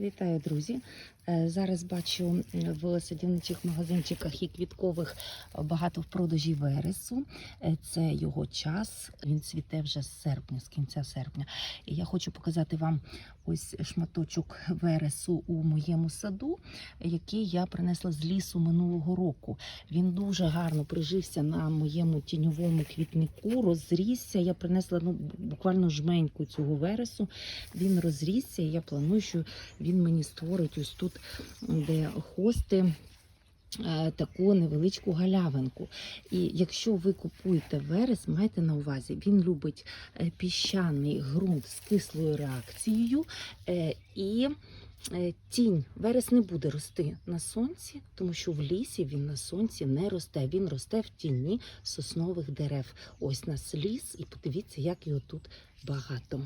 Вітаю, друзі! Е, Зараз бачу в садівничих магазинчиках і квіткових багато в продажі вересу. Е, Це його час. Він цвіте вже з серпня, з кінця серпня. І я хочу показати вам ось шматочок вересу у моєму саду, який я принесла з лісу минулого року. Він дуже гарно прижився на моєму тіньовому квітнику, розрісся. Я принесла ну, буквально жменьку цього вересу. Він розрісся, і я планую, що він мені створить ось тут, де хости. е, Таку невеличку галявинку. І якщо ви купуєте верес, майте на увазі, він любить е, піщаний ґрунт з кислою реакцією е, і тінь. Верес не буде рости на сонці, тому що в лісі він на сонці не росте. Він росте в тіні соснових дерев. Ось нас ліс, і подивіться, як його тут багато.